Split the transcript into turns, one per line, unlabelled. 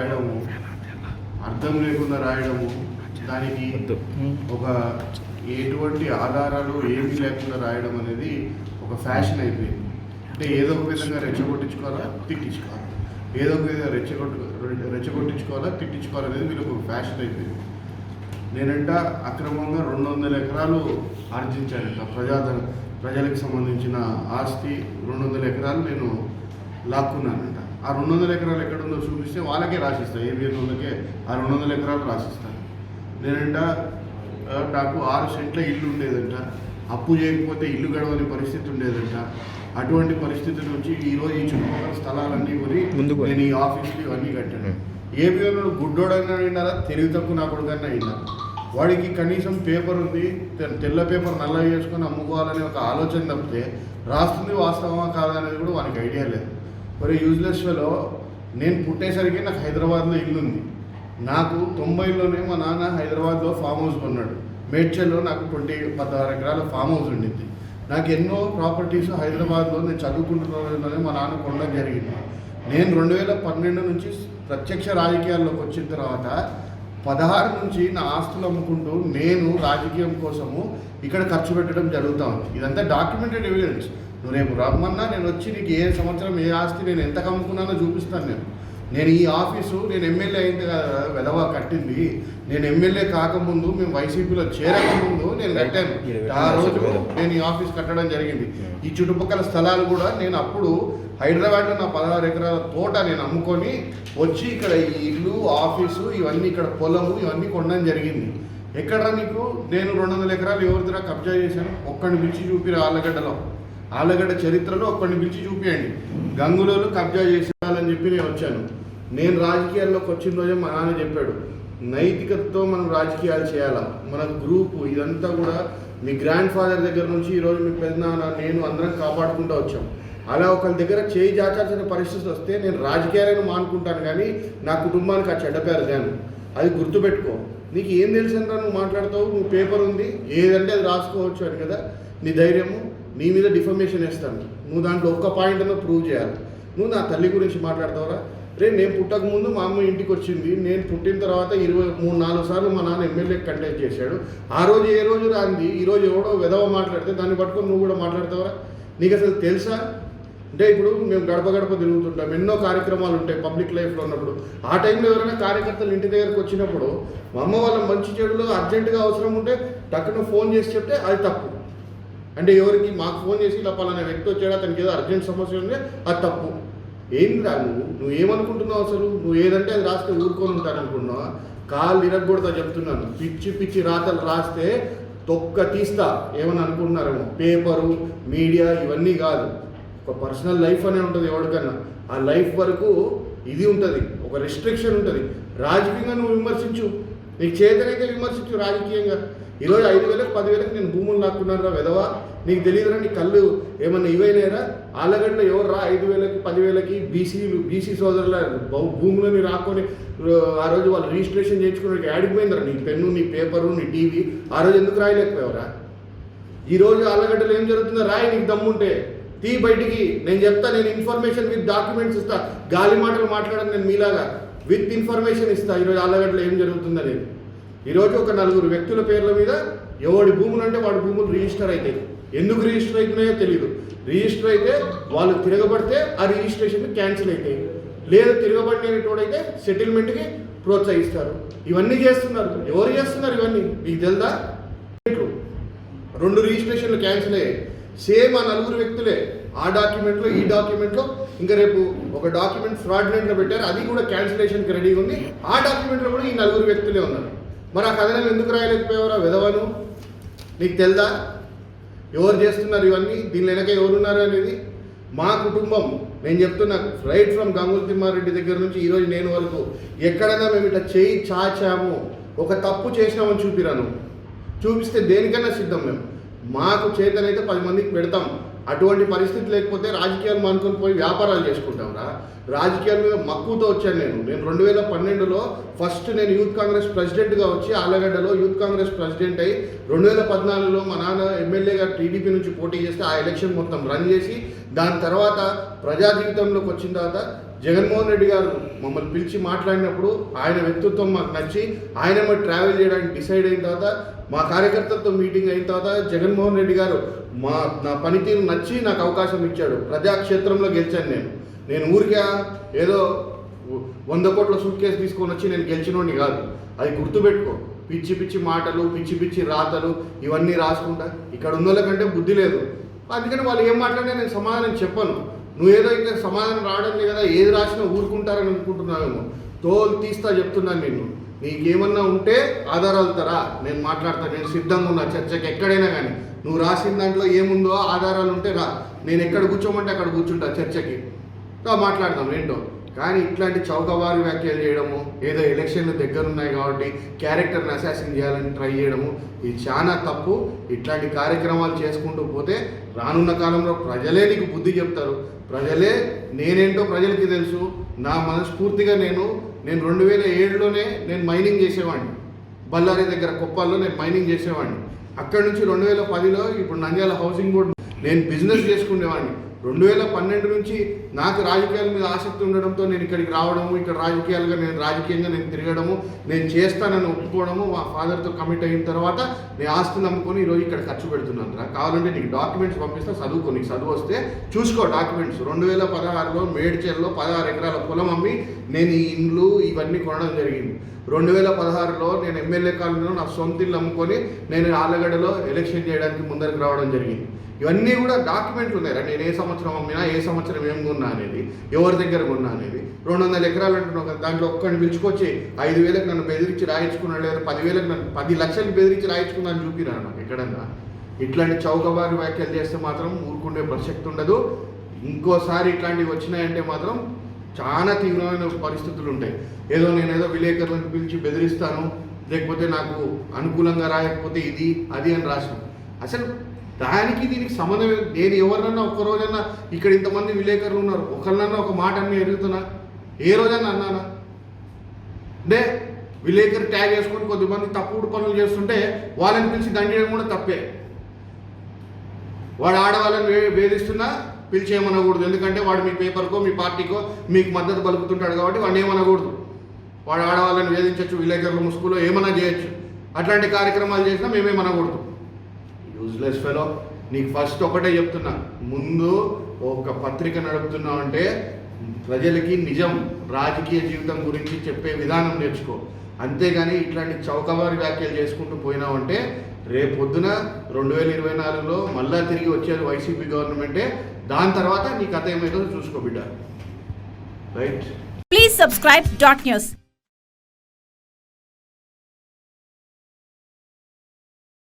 రాయడము అర్థం లేకుండా రాయడము దానికి ఒక ఎటువంటి ఆధారాలు ఏమీ లేకుండా రాయడం అనేది ఒక ఫ్యాషన్ అయిపోయింది. అంటే ఏదో ఒక విధంగా రెచ్చగొట్టించుకోవాలా తిట్టించుకోవాలి? ఏదో ఒక విధంగా రెచ్చగొట్టు రెచ్చగొట్టించుకోవాలా తిట్టించుకోవాలి అనేది వీళ్ళకి ఒక ఫ్యాషన్ అయిపోయింది. నేనంట అక్రమంగా రెండు వందల ఎకరాలు ఆర్జించానంట ప్రజాధన ప్రజలకు సంబంధించిన ఆస్తి రెండు వందల ఎకరాలు నేను లాక్కున్నానంట ఆ రెండు వందల ఎకరాలు ఎక్కడుందో చూపిస్తే వాళ్ళకే రాసిస్తాను ఏబిఎన్ వాళ్ళకే ఆ రెండు వందల ఎకరాలు రాసిస్తాను నేనంట నాకు ఆరు సెంట్ల ఇల్లు ఉండేదంట అప్పు చేయకపోతే ఇల్లు గడవని పరిస్థితి ఉండేదంట. అటువంటి పరిస్థితి నుంచి ఈరోజు ఈ చుట్టుపక్కల స్థలాలన్నీ కొని నేను ఈ ఆఫీస్లు ఇవన్నీ కట్టాను. ఏబిఎన్ గుడ్డోడన్నా అయినారా తెలివి తక్కువ నా కొడుకన్నా అయినా వాడికి కనీసం పేపర్ ఉంది తెల్ల పేపర్ నల్ల చేసుకొని అమ్ముకోవాలనే ఒక ఆలోచన తప్పితే రాస్తుంది వాస్తవమా కాదా అనేది కూడా వానికి ఐడియా లేదు. మరి యూజ్లెస్లో నేను పుట్టేసరికి నాకు హైదరాబాద్లో ఇల్లు ఉంది. నాకు తొంభైలోనే మా నాన్న హైదరాబాద్లో ఫామ్ హౌస్ కొన్నాడు. మేడ్చల్లో నాకు ట్వంటీ పదహారు ఎకరాల ఫామ్ హౌస్ ఉండింది నాకు ఎన్నో ప్రాపర్టీస్ హైదరాబాద్లో నేను చదువుకుంటున్న మా నాన్న కొనడం జరిగింది. నేను రెండు వేల పన్నెండు నుంచి ప్రత్యక్ష రాజకీయాల్లోకి వచ్చిన తర్వాత పదహారు నుంచి నా ఆస్తులు అమ్ముకుంటూ నేను రాజకీయం కోసము ఇక్కడ ఖర్చు పెట్టడం జరుగుతూ ఉంది. ఇదంతా డాక్యుమెంటెడ్ ఎవిడెన్స్ నువ్వు రేపు రమ్మన్నా నేను వచ్చి నీకు ఏ సంవత్సరం ఏ ఆస్తి నేను ఎంత అమ్ముకున్నానో చూపిస్తాను నేను. నేను ఈ ఆఫీసు నేను ఎమ్మెల్యే అయింది కదా వెధవ కట్టింది. నేను ఎమ్మెల్యే కాకముందు మేము వైసీపీలో చేరకముందు నేను కట్టాను. ఆ రోజు నేను ఈ ఆఫీస్ కట్టడం జరిగింది. ఈ చుట్టుపక్కల స్థలాలు కూడా నేను అప్పుడు హైదరాబాద్లో నా పదహారు ఎకరాల తోట నేను అమ్ముకొని వచ్చి ఇక్కడ ఈ ఇల్లు ఆఫీసు ఇవన్నీ ఇక్కడ పొలము ఇవన్నీ కొనడం జరిగింది. ఎక్కడ నీకు? నేను రెండు వందల ఎకరాలు ఎవరి దగ్గర కబ్జా చేశాను? ఒక్కడిని పిలిచి చూపిరా ఆళ్ళగడ్డలో. ఆలగడ్డ చరిత్రలో ఒక్కడిని పిలిచి చూపించండి గంగులోలు కబ్జా చేసేయాలని చెప్పి నేను వచ్చాను. నేను రాజకీయాల్లోకి వచ్చిన రోజే మా నాన్న చెప్పాడు నైతికతతో మనం రాజకీయాలు చేయాలా? మన గ్రూపు ఇదంతా కూడా మీ గ్రాండ్ ఫాదర్ దగ్గర నుంచి ఈరోజు మీ పెద్దనాన్న నేను అందరం కాపాడుకుంటూ వచ్చాం. అలా ఒకరి దగ్గర చేయి జాచాల్సిన పరిస్థితి వస్తే నేను రాజకీయాలను మానుకుంటాను కానీ నా కుటుంబానికి ఆ చెడ్డ పేరు దాను అది గుర్తుపెట్టుకో. నీకు ఏం తెలిసిందా నువ్వు మాట్లాడతావు నువ్వు పేపర్ ఉంది ఏదంటే అది రాసుకోవచ్చు అని కదా? నీ ధైర్యము నీ మీద డిఫర్మేషన్ వేస్తాను. నువ్వు దాంట్లో ఒక్క పాయింట్ అన్న ప్రూవ్ చేయాలి. నువ్వు నా తల్లి గురించి మాట్లాడతావరా? రే నేను పుట్టక ముందు మా అమ్మ ఇంటికి వచ్చింది. నేను పుట్టిన తర్వాత ఇరవై మూడు నాలుగు సార్లు మా నాన్న ఎమ్మెల్యే కంటెక్ట్ చేశాడు. ఆ రోజు ఏ రోజు రాంది? ఈరోజు ఎవడో విధవ మాట్లాడితే దాన్ని పట్టుకొని నువ్వు కూడా మాట్లాడతావరా? నీకు అసలు తెలుసా? అంటే ఇప్పుడు మేము గడప గడప తిరుగుతుంటాం. ఎన్నో కార్యక్రమాలు ఉంటాయి పబ్లిక్ లైఫ్లో ఉన్నప్పుడు. ఆ టైంలో ఎవరైనా కార్యకర్తలు ఇంటి దగ్గరకు వచ్చినప్పుడు మా అమ్మ వాళ్ళ మంచి చెడులో అర్జెంటుగా అవసరం ఉంటే టక్కున ఫోన్ చేసి చెప్తే అది తప్పు. అంటే ఎవరికి మాకు ఫోన్ చేసి ఇలా పలానా వ్యక్తి వచ్చాడు అతనికి ఏదో అర్జెంట్ సమస్య ఉంది అది తప్పు. ఏందిరా నువ్వు? నువ్వు ఏమనుకుంటున్నావు అసలు? నువ్వు ఏదంటే అది రాస్తే ఊరుకొని ఉంటాను అనుకున్నావా కాళ్ళు ఇరగకూడదా చెప్తున్నాను. పిచ్చి పిచ్చి రాతలు రాస్తే తొక్క తీస్తా. ఏమని అనుకుంటున్నారేమో? పేపరు మీడియా ఇవన్నీ కాదు. ఒక పర్సనల్ లైఫ్ అనే ఉంటుంది ఎవరికన్నా. ఆ లైఫ్ వరకు ఇది ఉంటుంది. ఒక రెస్ట్రిక్షన్ ఉంటుంది. రాజకీయంగా నువ్వు విమర్శించు. నీకు చేతనైతే విమర్శించు రాజకీయంగా. ఈరోజు ఐదు వేలకు పదివేలకు నేను భూములు లాక్కున్నారా విధవా నీకు తెలియదురా నీ కళ్ళు ఏమన్నా ఇవైనారా ఆలగడ్డలో ఎవరు రా ఐదు వేలకి పదివేలకి బీసీలు బీసీ సోదరుల భూములని రాకొని ఆ రోజు వాళ్ళు రిజిస్ట్రేషన్ చేయించుకునే యాడికి పోయిందిరా. నీ పెన్ను నీ పేపరు నీ టీవీ. ఆ రోజు ఎందుకు రాయలేకపోయావరా? ఈరోజు రోజు ఏం జరుగుతుందో రాయి నీకు దమ్ముంటే. తీ బయటికి. నేను చెప్తా నేను ఇన్ఫర్మేషన్ విత్ డాక్యుమెంట్స్ ఇస్తా. గాలి మాటలు మాట్లాడను నేను మీలాగా. విత్ ఇన్ఫర్మేషన్ ఇస్తా. ఈరోజు ఆళ్ళగడ్డలో ఏం జరుగుతుందని ఈరోజు ఒక నలుగురు వ్యక్తుల పేర్ల మీద ఎవడి భూములు అంటే వాడి భూములు రిజిస్టర్ అవుతాయి ఎందుకు రిజిస్టర్ అవుతున్నాయో తెలియదు రిజిస్టర్ అయితే వాళ్ళు తిరగబడితే ఆ రిజిస్ట్రేషన్ క్యాన్సిల్ అవుతాయి లేదు తిరగబడినటోడైతే సెటిల్మెంట్కి ప్రోత్సహిస్తారు. ఇవన్నీ చేస్తున్నారు. ఎవరు చేస్తున్నారు ఇవన్నీ? మీకు తెలుదా? రెండు రిజిస్ట్రేషన్లు క్యాన్సిల్ అయ్యాయి. సేమ్ ఆ నలుగురు వ్యక్తులే. ఆ డాక్యుమెంట్లో ఈ డాక్యుమెంట్లో ఇంకా రేపు ఒక డాక్యుమెంట్ ఫ్రాడ్లెంట్లో పెట్టారు. అది కూడా క్యాన్సిలేషన్కి రెడీగా ఉంది. ఆ డాక్యుమెంట్లో కూడా ఈ నలుగురు వ్యక్తులే ఉన్నారు. మరి ఆ కథనం ఎందుకు రాయలేకపోయావరా విధవను? నీకు తెలుదా? ఎవరు చేస్తున్నారు ఇవన్నీ? దీని వెనక ఎవరున్నారు అనేది? మా కుటుంబం నేను చెప్తున్నా రైట్ ఫ్రమ్ గంగుల తిమ్మారెడ్డి దగ్గర నుంచి ఈరోజు నేను వరకు ఎక్కడైనా మేము ఇట్లా చేయి చాచాము. ఒక తప్పు చేసినామని చూపిరాను చూపిస్తే దేనికైనా సిద్ధం మేము. మాకు చేతనైతే పది మందికి పెడతాం. అటువంటి పరిస్థితి లేకపోతే రాజకీయాలు మానుకొని పోయి వ్యాపారాలు చేసుకుంటాంరా రాజకీయాల మీద మక్కువతో వచ్చాను నేను. నేను రెండు వేల పన్నెండులో ఫస్ట్ నేను యూత్ కాంగ్రెస్ ప్రెసిడెంట్గా వచ్చి ఆలగడ్డలో యూత్ కాంగ్రెస్ ప్రెసిడెంట్ అయ్యి రెండు వేల పద్నాలుగులో మా నాన్న ఎమ్మెల్యేగా టీడీపీ నుంచి పోటీ చేస్తే ఆ ఎలక్షన్ మొత్తం రన్ చేసి దాని తర్వాత ప్రజా జీవితంలోకి వచ్చిన తర్వాత జగన్మోహన్ రెడ్డి గారు మమ్మల్ని పిలిచి మాట్లాడినప్పుడు ఆయన వ్యక్తిత్వం మాకు నచ్చి ఆయన మరి ట్రావెల్ చేయడానికి డిసైడ్ అయిన తర్వాత మా కార్యకర్తలతో మీటింగ్ అయిన తర్వాత జగన్మోహన్ రెడ్డి గారు మా నా పనితీరు నచ్చి నాకు అవకాశం ఇచ్చాడు. ప్రజాక్షేత్రంలో గెలిచాను నేను. నేను ఊరికే ఏదో వంద కోట్ల సూట్ కేసు తీసుకొని వచ్చి నేను గెలిచినోడిని కాదు. అది గుర్తుపెట్టుకో. పిచ్చి పిచ్చి మాటలు పిచ్చి పిచ్చి రాతలు ఇవన్నీ రాసుకుంటా. ఇక్కడ ఉన్న కంటే బుద్ధి లేదు. అందుకని వాళ్ళు ఏం మాట్లాడినా నేను సమాధానం చెప్పను. నువ్వేదో ఇంకా సమాధానం రావడం లేదు కదా ఏది రాసినా ఊరుకుంటారని అనుకుంటున్నావేమో. తోలు తీస్తా చెప్తున్నాను నేను నీకేమన్నా ఉంటే ఆధారాలు తరా. నేను మాట్లాడతాను నేను సిద్ధంగా ఉన్నా. చర్చకి ఎక్కడైనా కానీ. నువ్వు రాసిన దాంట్లో ఏముందో ఆధారాలు ఉంటే రా. నేను ఎక్కడ కూర్చోమంటే అక్కడ కూర్చుంటా చర్చకి. మాట్లాడదాం ఏంటో. కానీ ఇట్లాంటి చౌకబారు వ్యాఖ్యలు చేయడము ఏదో ఎలక్షన్లు దగ్గర ఉన్నాయి కాబట్టి క్యారెక్టర్ని అసాసిన్ చేయాలని ట్రై చేయడము ఇది చాలా తప్పు. ఇట్లాంటి కార్యక్రమాలు చేసుకుంటూ పోతే రానున్న కాలంలో ప్రజలే నీకు బుద్ధి చెప్తారు. ప్రజలే నేనేంటో ప్రజలకి తెలుసు. నా మనస్ఫూర్తిగా నేను నేను రెండు వేల ఏడులోనే నేను మైనింగ్ చేసేవాడిని. బళ్ళారి దగ్గర కుప్పాల్లో నేను మైనింగ్ చేసేవాడిని. అక్కడ నుంచి రెండు వేల పదిలో ఇప్పుడు నంద్యాల హౌసింగ్ బోర్డు నేను బిజినెస్ చేసుకునేవాడిని. రెండు వేల పన్నెండు నుంచి నాకు రాజకీయాల మీద ఆసక్తి ఉండడంతో నేను ఇక్కడికి రావడము ఇక్కడ రాజకీయాలుగా నేను రాజకీయంగా నేను తిరగడము నేను చేస్తానని ఒప్పుకోవడము మా ఫాదర్తో కమిట్ అయిన తర్వాత నేను ఆస్తి నమ్ముకొని ఈరోజు ఇక్కడ ఖర్చు పెడుతున్నాను రా. కావాలంటే నీకు డాక్యుమెంట్స్ పంపిస్తా చదువుకో. నీకు చదువు వస్తే చూసుకో డాక్యుమెంట్స్ రెండు వేల పదహారులో మేడ్చల్లో పదహారు ఎకరాల పొలం అమ్మి నేను ఈ ఇండ్లు ఇవన్నీ కొనడం జరిగింది. రెండు వేల పదహారులో నేను ఎమ్మెల్యే కాలనీలో నా సొంత ఇల్లు అమ్ముకొని నేను ఆలగడ్డలో ఎలక్షన్ చేయడానికి ముందరికి రావడం జరిగింది. ఇవన్నీ కూడా డాక్యుమెంట్లు ఉన్నాయి. నేను ఏ సంవత్సరం అమ్మినా ఏ సంవత్సరం ఏం కొన్నా అనేది ఎవరి దగ్గర కొన్నా అనేది. రెండు వందల ఎకరాలు అంటున్నావు కదా దాంట్లో ఒక్కడిని పిలుచుకొచ్చి ఐదు వేలకు నన్ను బెదిరించి రాయించుకున్నాడు లేదా పదివేలకు నన్ను పది లక్షలు బెదిరించి రాయించుకున్నాను చూపిరా నాకు ఎక్కడన్నా. ఇట్లాంటి చౌకబారి వ్యాఖ్యలు చేస్తే మాత్రం ఊరుకుండే ప్రసక్తి ఉండదు. ఇంకోసారి ఇట్లాంటివి వచ్చినాయంటే మాత్రం చాలా తీవ్రమైన పరిస్థితులు ఉంటాయి ఏదో నేను ఏదో విలేకరులను పిలిచి బెదిరిస్తాను లేకపోతే నాకు అనుకూలంగా రాయకపోతే ఇది అది అని రాసిన. అసలు దానికి దీనికి సంబంధం నేను ఎవరినన్నా ఒక్క రోజన్నా ఇక్కడ ఇంతమంది విలేకరులు ఉన్నారు ఒకరినన్నా ఒక మాట అన్ని ఎరుగుతున్నా? ఏ రోజన్నా అన్నానా? అంటే విలేకరు ట్యాగ్ వేసుకొని కొద్దిమంది తప్పుడు పనులు చేస్తుంటే వాళ్ళని పిలిచి దండేయడం కూడా తప్పే. వాడు ఆడవాళ్ళని వేధిస్తున్నా పిలిచి ఏమనకూడదు. ఎందుకంటే వాడు మీ పేపర్కో మీ పార్టీకో మీకు మద్దతు పలుకుతుంటాడు కాబట్టి వాడిని ఏమనకూడదు. వాడు ఆడవాళ్ళని వేధించవచ్చు విలేకరుల ముసుగులో ఏమైనా చేయొచ్చు. అట్లాంటి కార్యక్రమాలు చేసినా మేమేమనకూడదు. యూజ్లెస్ ఫెలో నీకు ఫస్ట్ ఒకటే చెప్తున్నా. ముందు ఒక పత్రిక నడుపుతున్నావు అంటే ప్రజలకి నిజం రాజకీయ జీవితం గురించి చెప్పే విధానం నేర్చుకో. అంతేగాని ఇట్లాంటి చౌకబారి వ్యాఖ్యలు చేసుకుంటూ పోయినావంటే రేపు పొద్దున రెండు వేల ఇరవై నాలుగులో మళ్ళా తిరిగి వచ్చేది వైసీపీ గవర్నమెంటే. దాని తర్వాత నీ కథ ఏమైతుందో చూసుకో బిడ్డ right
Please subscribe dot news